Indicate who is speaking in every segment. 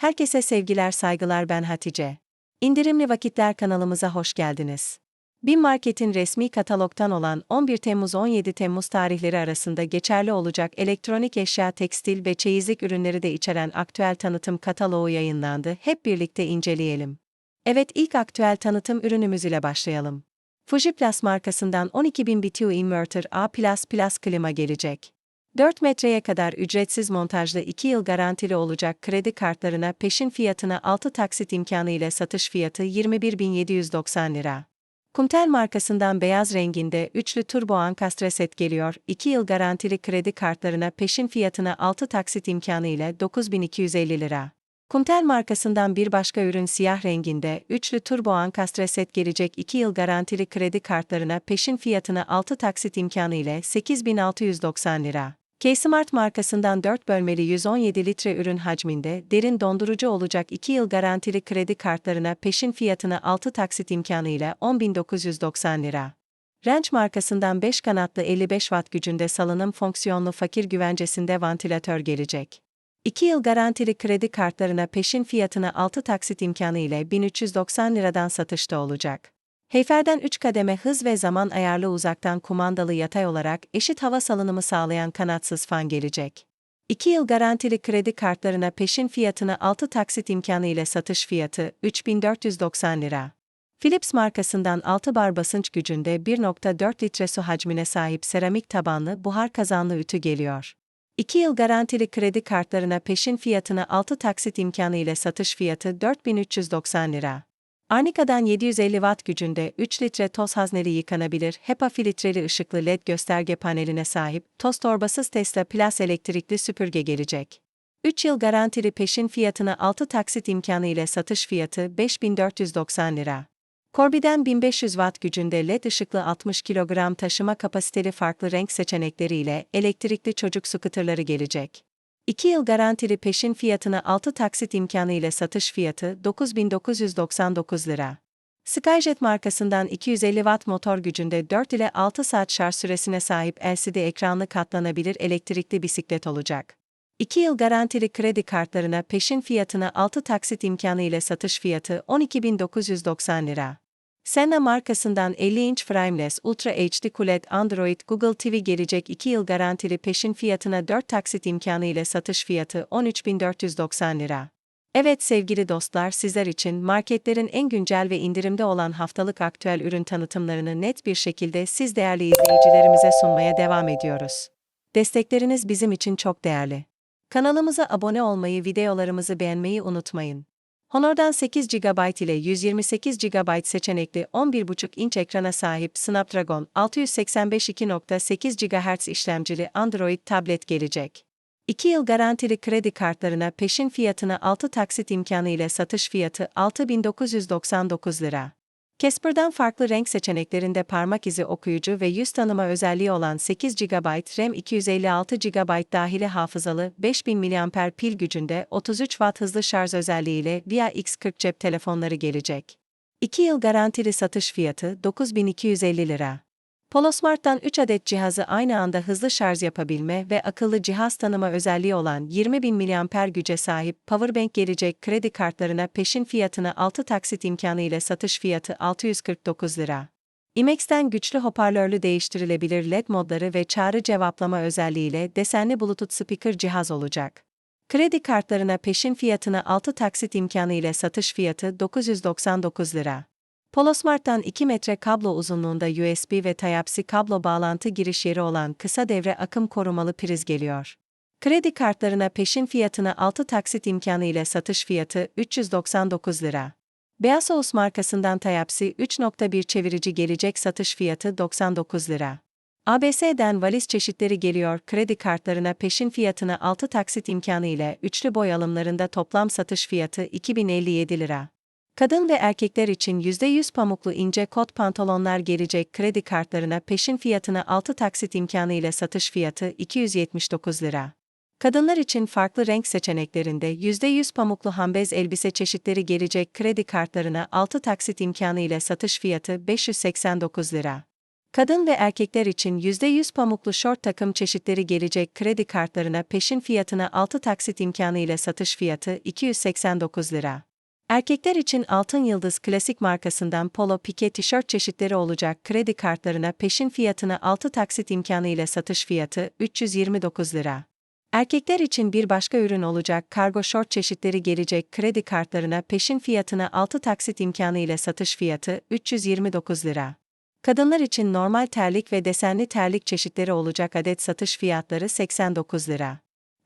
Speaker 1: Herkese sevgiler saygılar ben Hatice. İndirimli Vakitler kanalımıza hoş geldiniz. Bin Market'in resmi katalogtan olan 11 Temmuz-17 Temmuz tarihleri arasında geçerli olacak elektronik eşya, tekstil ve çeyizlik ürünleri de içeren aktüel tanıtım kataloğu yayınlandı. Hep birlikte inceleyelim. Evet ilk aktüel tanıtım ürünümüz ile başlayalım. Fujiplus markasından 12.000 BTU Inverter A++ klima gelecek. 4 metreye kadar ücretsiz montajlı 2 yıl garantili olacak kredi kartlarına peşin fiyatına 6 taksit imkanı ile satış fiyatı 21.790 lira. Kumtel markasından beyaz renginde üçlü turbo ankastre set geliyor. 2 yıl garantili kredi kartlarına peşin fiyatına 6 taksit imkanı ile 9250 lira. Kumtel markasından bir başka ürün siyah renginde, üçlü turbo ankastre set gelecek 2 yıl garantili kredi kartlarına peşin fiyatına 6 taksit imkanı ile 8690 lira. K-Smart markasından 4 bölmeli 117 litre ürün hacminde derin dondurucu olacak 2 yıl garantili kredi kartlarına peşin fiyatına 6 taksit imkanı ile 10.990 lira. Ranch markasından 5 kanatlı 55 watt gücünde salınım fonksiyonlu fakir güvencesinde vantilatör gelecek. 2 yıl garantili kredi kartlarına peşin fiyatına 6 taksit imkanı ile 1390 liradan satışta olacak. Heyfer'den 3 kademe hız ve zaman ayarlı uzaktan kumandalı yatay olarak eşit hava salınımı sağlayan kanatsız fan gelecek. 2 yıl garantili kredi kartlarına peşin fiyatına 6 taksit imkanı ile satış fiyatı 3490 lira. Philips markasından 6 bar basınç gücünde 1.4 litre su hacmine sahip seramik tabanlı buhar kazanlı ütü geliyor. 2 yıl garantili kredi kartlarına peşin fiyatına 6 taksit imkanı ile satış fiyatı 4390 lira. Arnica'dan 750 watt gücünde 3 litre toz hazneli yıkanabilir HEPA filtreli ışıklı LED gösterge paneline sahip toz torbasız Tesla Plus elektrikli süpürge gelecek. 3 yıl garantili peşin fiyatına 6 taksit imkanı ile satış fiyatı 5490 lira. Corby'den 1500 watt gücünde LED ışıklı 60 kilogram taşıma kapasiteli farklı renk seçenekleriyle elektrikli çocuk scooterları gelecek. 2 yıl garantili peşin fiyatına 6 taksit imkanı ile satış fiyatı 9999 lira. Skyjet markasından 250 watt motor gücünde 4 ile 6 saat şarj süresine sahip LCD ekranlı katlanabilir elektrikli bisiklet olacak. 2 yıl garantili kredi kartlarına peşin fiyatına 6 taksit imkanı ile satış fiyatı 12.990 lira. Senna markasından 50 inç frameless Ultra HD QLED Android Google TV gelecek 2 yıl garantili peşin fiyatına 4 taksit imkanı ile satış fiyatı 13.490 lira. Evet sevgili dostlar sizler için marketlerin en güncel ve indirimde olan haftalık aktüel ürün tanıtımlarını net bir şekilde siz değerli izleyicilerimize sunmaya devam ediyoruz. Destekleriniz bizim için çok değerli. Kanalımıza abone olmayı, videolarımızı beğenmeyi unutmayın. Honor'dan 8 GB ile 128 GB seçenekli 11.5 inç ekrana sahip Snapdragon 685 2.8 GHz işlemcili Android tablet gelecek. 2 yıl garantili kredi kartlarına peşin fiyatına 6 taksit imkanı ile satış fiyatı 6999 lira. Casper'dan farklı renk seçeneklerinde parmak izi okuyucu ve yüz tanıma özelliği olan 8 GB RAM 256 GB dahili hafızalı 5000 mAh pil gücünde 33 Watt hızlı şarj özelliğiyle VIA X40 cep telefonları gelecek. 2 yıl garantili satış fiyatı 9250 lira. Polosmart'tan 3 adet cihazı aynı anda hızlı şarj yapabilme ve akıllı cihaz tanıma özelliği olan 20.000 mAh güce sahip Powerbank gelecek kredi kartlarına peşin fiyatına 6 taksit imkanı ile satış fiyatı 649 lira. IMEX'ten güçlü hoparlörlü değiştirilebilir LED modları ve çağrı cevaplama özelliğiyle desenli Bluetooth speaker cihaz olacak. Kredi kartlarına peşin fiyatına 6 taksit imkanı ile satış fiyatı 999 lira. Polosmart'tan 2 metre kablo uzunluğunda USB ve Type-C kablo bağlantı giriş yeri olan kısa devre akım korumalı priz geliyor. Kredi kartlarına peşin fiyatına 6 taksit imkanı ile satış fiyatı 399 lira. Beasos markasından Type-C 3.1 çevirici gelecek satış fiyatı 99 lira. ABS'den valiz çeşitleri geliyor kredi kartlarına peşin fiyatına 6 taksit imkanı ile üçlü boy alımlarında toplam satış fiyatı 2057 lira. Kadın ve erkekler için %100 pamuklu ince kot pantolonlar gelecek kredi kartlarına peşin fiyatına 6 taksit imkanı ile satış fiyatı 279 lira. Kadınlar için farklı renk seçeneklerinde %100 pamuklu hambez elbise çeşitleri gelecek kredi kartlarına 6 taksit imkanı ile satış fiyatı 589 lira. Kadın ve erkekler için %100 pamuklu şort takım çeşitleri gelecek kredi kartlarına peşin fiyatına 6 taksit imkanı ile satış fiyatı 289 lira. Erkekler için Altın Yıldız klasik markasından polo pike tişört çeşitleri olacak kredi kartlarına peşin fiyatına 6 taksit imkanı ile satış fiyatı 329 lira. Erkekler için bir başka ürün olacak kargo şort çeşitleri gelecek kredi kartlarına peşin fiyatına 6 taksit imkanı ile satış fiyatı 329 lira. Kadınlar için normal terlik ve desenli terlik çeşitleri olacak adet satış fiyatları 89 lira.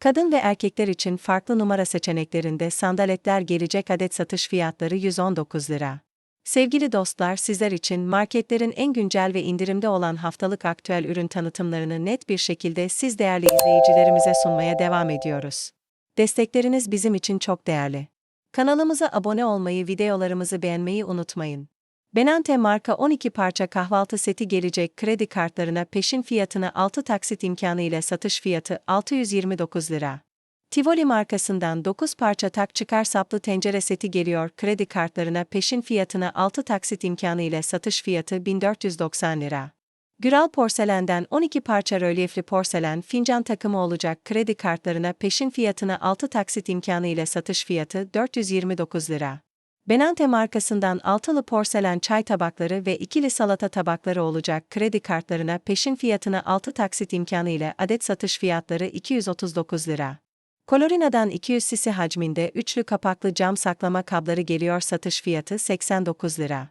Speaker 1: Kadın ve erkekler için farklı numara seçeneklerinde sandaletler gelecek adet satış fiyatları 119 lira. Sevgili dostlar sizler için marketlerin en güncel ve indirimde olan haftalık aktüel ürün tanıtımlarını net bir şekilde siz değerli izleyicilerimize sunmaya devam ediyoruz. Destekleriniz bizim için çok değerli. Kanalımıza abone olmayı, videolarımızı beğenmeyi unutmayın. Benante marka 12 parça kahvaltı seti gelecek kredi kartlarına peşin fiyatına 6 taksit imkanı ile satış fiyatı 629 lira. Tivoli markasından 9 parça tak çıkar saplı tencere seti geliyor kredi kartlarına peşin fiyatına 6 taksit imkanı ile satış fiyatı 1490 lira. Güral Porselen'den 12 parça rölyefli porselen fincan takımı olacak kredi kartlarına peşin fiyatına 6 taksit imkanı ile satış fiyatı 429 lira. Benante markasından altılı porselen çay tabakları ve ikili salata tabakları olacak kredi kartlarına peşin fiyatına 6 taksit imkanı ile adet satış fiyatları 239 lira. Colorina'dan 200 cc hacminde üçlü kapaklı cam saklama kabları geliyor satış fiyatı 89 lira.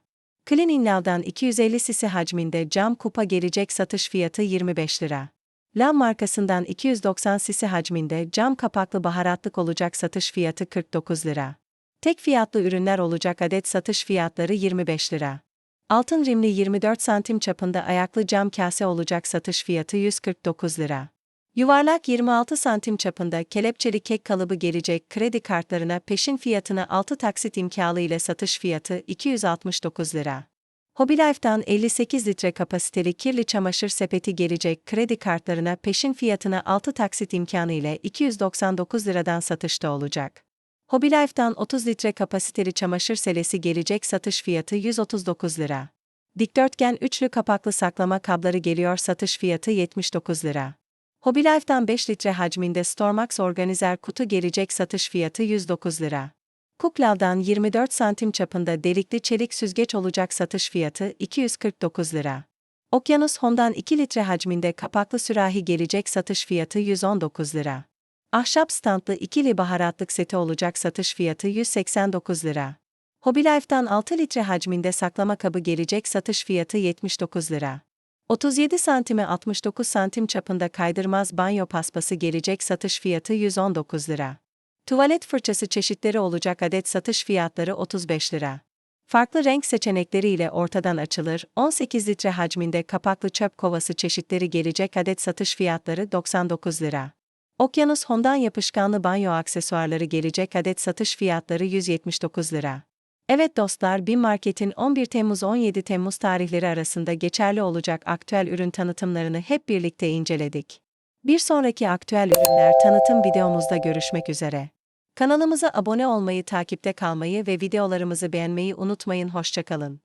Speaker 1: Clean Inlal'dan 250 cc hacminde cam kupa gelecek satış fiyatı 25 lira. Lam markasından 290 cc hacminde cam kapaklı baharatlık olacak satış fiyatı 49 lira. Tek fiyatlı ürünler olacak adet satış fiyatları 25 lira. Altın rimli 24 santim çapında ayaklı cam kase olacak satış fiyatı 149 lira. Yuvarlak 26 santim çapında kelepçeli kek kalıbı gelecek kredi kartlarına peşin fiyatına 6 taksit imkanı ile satış fiyatı 269 lira. Hobilife'dan 58 litre kapasiteli kirli çamaşır sepeti gelecek kredi kartlarına peşin fiyatına 6 taksit imkanı ile 299 liradan satışta olacak. Hobilife'dan 30 litre kapasiteli çamaşır selesi gelecek satış fiyatı 139 lira. Dikdörtgen üçlü kapaklı saklama kabları geliyor satış fiyatı 79 lira. Hobilife'dan 5 litre hacminde Stormax organizer kutu gelecek satış fiyatı 109 lira. Kuklav'dan 24 santim çapında delikli çelik süzgeç olacak satış fiyatı 249 lira. Okyanus Hon'dan 2 litre hacminde kapaklı sürahi gelecek satış fiyatı 119 lira. Ahşap standlı ikili baharatlık seti olacak satış fiyatı 189 lira. Hobilife'dan 6 litre hacminde saklama kabı gelecek satış fiyatı 79 lira. 37 santime 69 santim çapında kaydırmaz banyo paspası gelecek satış fiyatı 119 lira. Tuvalet fırçası çeşitleri olacak adet satış fiyatları 35 lira. Farklı renk seçenekleriyle ortadan açılır, 18 litre hacminde kapaklı çöp kovası çeşitleri gelecek adet satış fiyatları 99 lira. Okyanus Hondan yapışkanlı banyo aksesuarları gelecek adet satış fiyatları 179 lira. Evet dostlar, BİM Market'in 11 Temmuz 17 Temmuz tarihleri arasında geçerli olacak aktüel ürün tanıtımlarını hep birlikte inceledik. Bir sonraki aktüel ürünler tanıtım videomuzda görüşmek üzere. Kanalımıza abone olmayı, takipte kalmayı ve videolarımızı beğenmeyi unutmayın. Hoşçakalın.